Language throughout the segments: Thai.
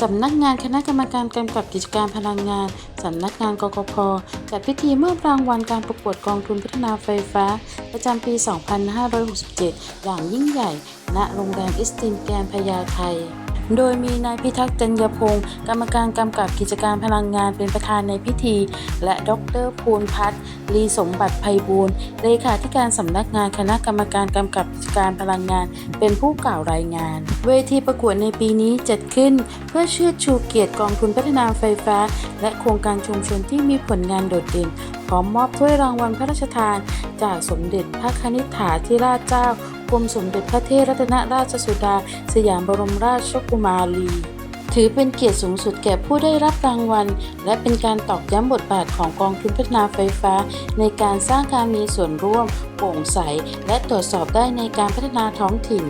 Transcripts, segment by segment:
สำนักงานคณะกรรมการกำกับกิจการพลังงาน สำนักงานกกพจัดพิธีมอบรางวัลการประกวดกองทุนพัฒนาไฟฟ้า ประจำปี 2567 อย่างยิ่งใหญ่ ณ โรงแรมอิสตินแกนพญาไท โดยมีนายพิทักษ์จัญญพงศ์กรรมการกำกับกิจการพลังงานเป็นประธานในพิธี และดรภูลพัฒน์ลีสมบัติไพบูลย์เลขาธิการสำนักงานคณะกรรมการกำกับกิจการพลังงาน เป็นผู้กล่าวรายงาน เวทีประกวดในปีนี้จัดขึ้น เพื่อเชิดชูเกียรติกองทุนพัฒนาไฟฟ้า และโครงการชุมชนที่มีผลงานโดดเด่นพร้อมมอบถ้วยรางวัลพระราชทาน จากสมเด็จพระคณิษฐาธิราชเจ้า กรมสมเด็จพระเทพรัตนราชสุดา สยามบรมราชกุมารี ถือเป็นเกียรติสูงสุดแก่ผู้ได้รับรางวัล และเป็นการตอกย้ำบทบาทของกองทุนพัฒนาไฟฟ้า ในการสร้างการมีส่วนร่วมโปร่งใส และตรวจสอบได้ในการพัฒนาท้องถิ่น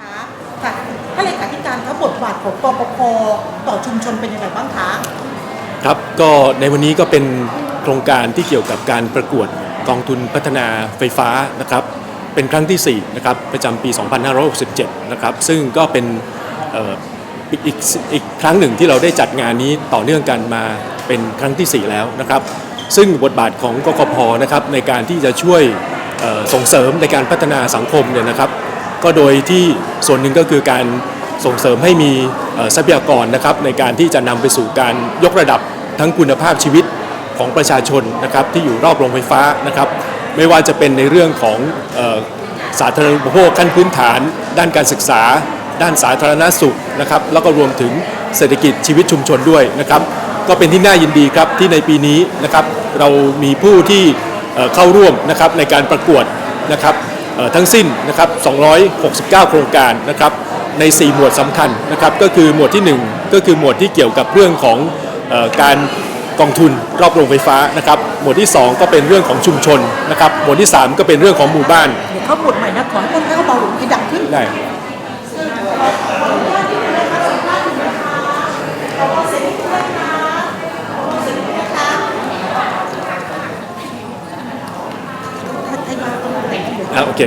คะค่ะท่านเลขาธิการคะบทบาทของกปพต่อชุมชนเป็นยังไงบ้างคะครับก็ในวันนี้ก็เป็นโครงการที่เกี่ยวกับการประกวดกองทุนพัฒนาไฟฟ้านะครับ เป็นครั้งที่ 4 นะครับ ประจำปี 2567 นะครับ ซึ่งก็เป็นอีกอีกครั้งหนึ่งที่เราได้จัดงานนี้ต่อเนื่องกันมาเป็นครั้งทีสี่ 4 แล้วนะครับ ซึ่งบทบาทของกกพนะครับในการที่จะช่วยส่งเสริมในการพัฒนาสังคมเนี่ยนะครับ ก็โดยที่ส่วนหนึ่งก็คือการส่งเสริมให้มีทรัพยากรนะครับในการที่จะนำไปสู่การยกระดับทั้งคุณภาพชีวิตของประชาชนนะครับที่อยู่รอบโรงไฟฟ้านะครับ ไม่ว่าจะเป็นในเรื่องของออสาธารณูปโภคขั้นพื้นฐาน ด้านการศึกษา ด้านสาธารณสุขนะครับแล้วก็รวมถึงเศรษฐกิจชีวิตชุมชนด้วยนะครับ ก็เป็นที่น่ายินดีครับที่ในปีนี้นะครับเรามีผู้ที่เข้าร่วมนะครับในการประกวดนะครับทั้งสิ้นนะครับ 269 โครงการนะครับใน 4 หมวดสำคัญนะครับก็คือหมวดที่ 1 ก็คือหมวดที่เกี่ยวกับเรื่องของการ กองทุนรอบโรงไฟฟ้านะครับหมวดที่ 2 ก็เป็นเรื่องของชุมชนนะครับหมวดที่ 3 ก็เป็นเรื่องของหมู่บ้านเดี๋ยวเข้าบทใหม่นะขอให้คนเข้าเบาหรือให้ดังขึ้นได้ถ้าถ้ายากก็ไม่เป็นไรอะโอเค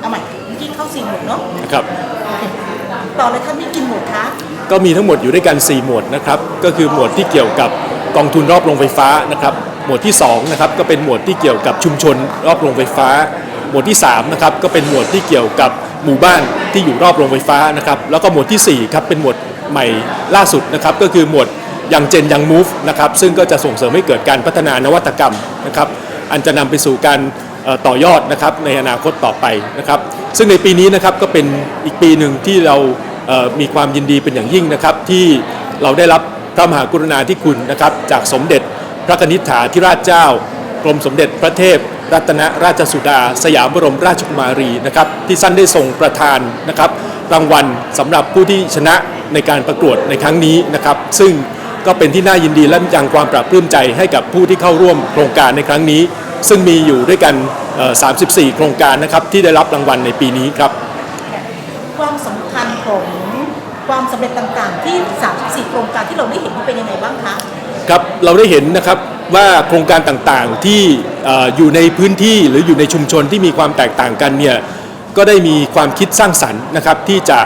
เอาใหม่เมื่อกี้เข้าสี่หมวดเนาะนะครับโอเคต่อเลยค่ะมีกี่หมวดคะก็มีทั้งหมดอยู่ด้วยกัน 4 หมวดนะครับ ก็คือหมวดที่เกี่ยวกับ กองทุนรอบโรงไฟฟ้านะครับหมวดที่2นะครับก็เป็นหมวดที่เกี่ยวกับชุมชนรอบโรงไฟฟ้า หมวดที่3นะครับก็เป็นหมวดที่เกี่ยวกับหมู่บ้านที่อยู่รอบโรงไฟฟ้านะครับแล้วก็หมวดที่4ครับเป็นหมวดใหม่ล่าสุดนะครับก็คือหมวดยังเจนยังมูฟนะครับซึ่งก็จะส่งเสริมให้เกิดการพัฒนานวัตกรรมนะครับอันจะนำไปสู่การต่อยอดนะครับในอนาคตต่อไปนะครับซึ่งในปีนี้นะครับก็เป็นอีกปีหนึ่งที่เรามีความยินดีเป็นอย่างยิ่งนะครับที่เราได้รับ พระมหากรุณาธิคุณนะครับจากสมเด็จพระนิษฐาธิราชเจ้ากรมสมเด็จพระเทพ รัตนราชสุดา สยามบรมราชกุมารีนะครับที่ท่านได้ทรงประทานนะครับรางวัลสำหรับผู้ที่ชนะในการประกวดในครั้งนี้นะครับ ซึ่งก็เป็นที่น่ายินดีและยังความปรับปลื้มใจให้กับผู้ที่เข้าร่วมโครงการในครั้งนี้ ซึ่งมีอยู่ด้วยกัน 34 โครงการนะครับที่ได้รับรางวัลในปีนี้ครับ ความสำคัญของ ความสำเร็จต่างๆ ที่ 34 โครงการที่เราได้เห็นนี่เป็นยังไงบ้างคะครับเราได้เห็นนะครับว่าโครงการต่างๆที่ออยู่ในพื้นที่หรืออยู่ในชุมชนที่มีความแตกต่างกันเนี่ยก็ได้มีความคิดสร้างสรรค์นะครับที่จะ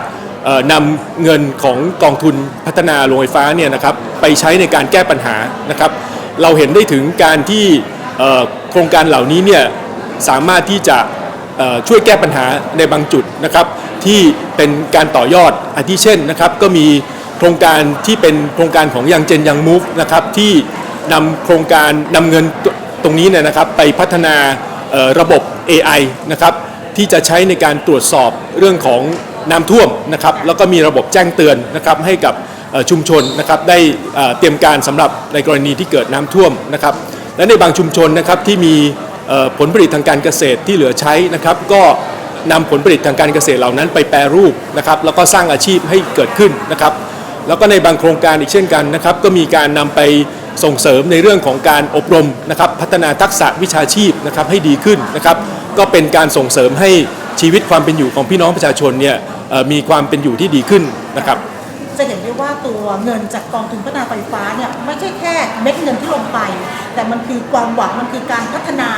นำเงินของกองทุนพัฒนาโรงไฟฟ้าเนี่ยนะครับไปใช้ในการแก้ปัญหานะครับ เราเห็นได้ถึงการที่โครงการเหล่านี้เนี่ยสามารถที่จะ ช่วยแก้ปัญหาในบางจุดนะครับ ที่เป็นการต่อยอดอาทิเช่นนะครับ ก็มีโครงการที่เป็นโครงการของยังเจนยังมูฟนะครับที่นำโครงการนำเงินตรงนี้เนี่ยนะครับไปพัฒนาระบบ AI นะครับที่จะใช้ในการตรวจสอบเรื่องของน้ำท่วมนะครับแล้วก็มีระบบแจ้งเตือนนะครับให้กับชุมชนนะครับได้เตรียมการสำหรับในกรณีที่เกิดน้ำท่วมนะครับและในบางชุมชนนะครับที่มี ผลผลิตทางการเกษตรที่เหลือใช้นะครับ ก็นำผลผลิตทางการเกษตรเหล่านั้นไปแปรรูปนะครับแล้วก็สร้างอาชีพให้เกิดขึ้นนะครับ แล้วก็ในบางโครงการอีกเช่นกันนะครับ ก็มีการนำไปส่งเสริมในเรื่องของการอบรมนะครับพัฒนาทักษะวิชาชีพนะครับให้ดีขึ้นนะครับ ก็เป็นการส่งเสริมให้ชีวิตความเป็นอยู่ของพี่น้องประชาชนเนี่ยมีความเป็นอยู่ที่ดีขึ้นนะครับ จะเห็นได้ว่าตัวเงินจากกองทุนพัฒนาไฟฟ้าเนี่ยไม่ใช่แค่เม็ดเงินที่ลงไป แต่มันคือความหวังมันคือการพัฒนา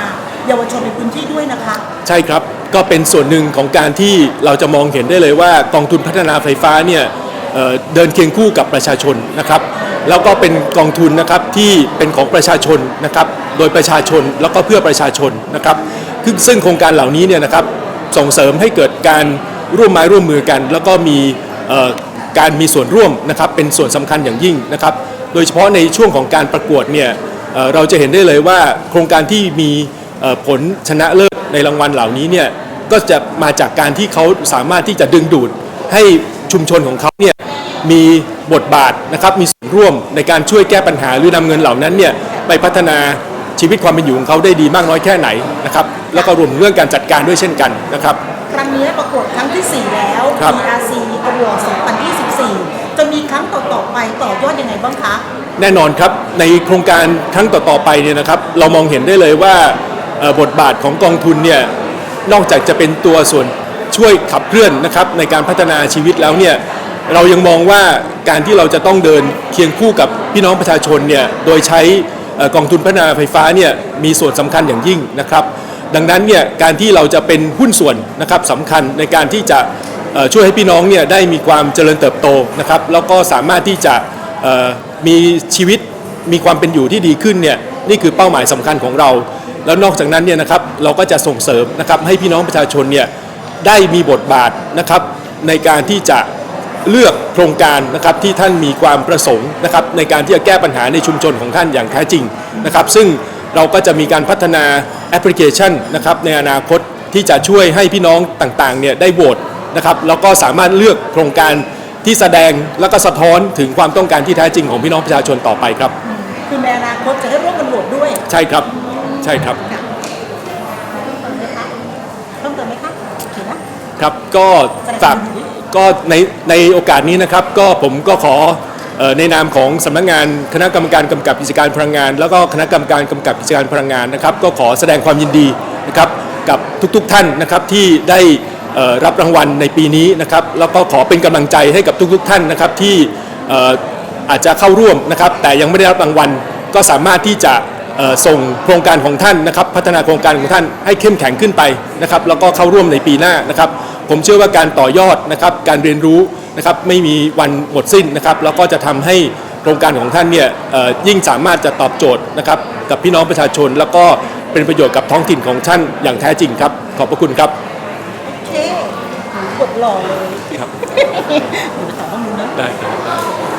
เยาวชนในพื้นที่ด้วยนะคะ ใช่ครับก็เป็นส่วนหนึ่งของการที่เราจะมองเห็นได้เลยว่ากองทุนพัฒนาไฟฟ้าเนี่ยเเดินเคียงคู่กับประชาชนนะครับแล้วก็เป็นกองทุนนะครับที่เป็นของประชาชนนะครับโดยประชาชนแล้วก็เพื่อประชาชนนะครับซึ่งซึ่งโครงการเหล่านี้เนี่ยนะครับส่งเสริมให้เกิดการร่วมไม้ร่วมมือกัน แล้วก็มี การมีส่วนร่วมนะครับเป็นส่วนสำคัญอย่างยิ่งนะครับ โดยเฉพาะในช่วงของการประกวดเนี่ยเอ่อเราจะเห็นได้เลยว่าโครงการที่มีเอ่อผลชนะเลิศในรางวัลเหล่านี้เนี่ยก็จะมาจากการที่เขาสามารถที่จะดึงดูดให้ชุมชนของเขาเนี่ยมีบทบาทนะครับมีส่วนร่วมในการช่วยแก้ปัญหาหรือนำเงินเหล่านั้นเนี่ยไปพัฒนาชีวิตความเป็นอยู่ของเขาได้ดีมากน้อยแค่ไหนนะครับแล้วก็รวมถึงเรื่องการจัดการด้วยเช่นกันนะครับ ครั้งนี้ประกวดครั้งที่ 4 แล้วครับ PRC Award 2024จะมีค รั้งต่อๆไปต่อยอดยังไงบ้างคะแน่นอนครับในโครงการครั้งต่อๆไปเนี่ยนะครับ เรามองเห็นได้เลยว่าบทบาทของกองทุนเนี่ยนอกจากจะเป็นตัวส่วนช่วยขับเคลื่อนนะครับในการพัฒนาชีวิตแล้วเนี่ยเรายังมองว่าการที่เราจะต้องเดินเคียงคู่กับพี่น้องประชาชนเนี่ยโดยใช้กองทุนพัฒนาไฟฟ้าเนี่ยมีส่วนสำคัญอย่างยิ่งนะครับ ดังนั้นเนี่ยการที่เราจะเป็นหุ้นส่วนนะครับสำคัญในการที่จะ ช่วยให้พี่น้องเนี่ยได้มีความเจริญเติบโตนะครับแล้วก็สามารถที่จะมีชีวิตมีความเป็นอยู่ที่ดีขึ้นเนี่ยนี่คือเป้าหมายสำคัญของเรา แล้วนอกจากนั้นเนี่ยนะครับเราก็จะส่งเสริมนะครับให้พี่น้องประชาชนเนี่ยได้มีบทบาทนะครับในการที่จะเลือกโครงการนะครับที่ท่านมีความประสงค์นะครับในการที่จะแก้ปัญหาในชุมชนของท่านอย่างแท้จริงนะครับซึ่งเราก็จะมีการพัฒนาแอปพลิเคชันนะครับในอนาคตที่จะช่วยให้พี่น้องต่างๆเนี่ยได้โหวต นะครับแล้วก็สามารถเลือกโครงการที่แสดงแล้วก็สะท้อนถึงความต้องการที่แท้จริงของพี่น้องประชาชนต่อไปครับ คือในอนาคตจะให้ร่วมกันโหวตด้วยใช่ครับใช่ครับเพิ่มเติมไหมคะโอเคนะ ครับก็ฝากก็ในในโอกาสนี้นะครับ ก็ผมก็ขอเอ่อในนามของสำนักงานคณะกรรมการกำกับกิจการพลังงาน แล้วก็คณะกรรมการกำกับกิจการพลังงานนะครับ ก็ขอแสดงความยินดีนะครับกับทุกๆท่านนะครับที่ได้เอ่อ รับรางวัลในปีนี้นะครับแล้วก็ขอเป็นกำลังใจให้กับทุก ๆ ท่านนะครับที่อาจจะเข้าร่วมนะครับแต่ยังไม่ได้รับรางวัลก็สามารถที่จะส่งโครงการของท่านนะครับ พัฒนาโครงการของท่านให้เข้มแข็งขึ้นไปนะครับแล้วก็เข้าร่วมในปีหน้านะครับ ผมเชื่อว่าการต่อยอดนะครับการเรียนรู้นะครับไม่มีวันหมดสิ้นนะครับแล้วก็จะทำให้โครงการของท่านเนี่ยยิ่งสามารถจะตอบโจทย์นะครับกับพี่น้องประชาชน แล้วก็เป็นประโยชน์กับท้องถิ่นของท่านอย่างแท้จริงครับ ขอบพระคุณครับ อเคกดหล่อเลยครับเดี๋ยวไปต่อข้างนู้นนะ ได้ครับ